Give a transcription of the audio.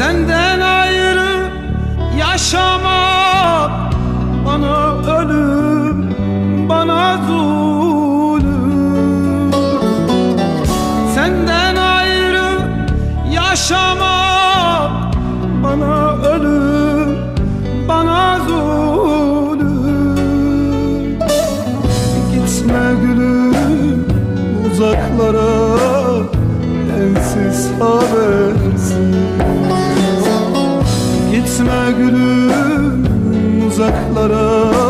Senden ayrı yaşamak Bana ölüm, bana zulüm Senden ayrı yaşamak Bana ölüm, bana zulüm Gitme gülüm uzaklara gülüm uzaklara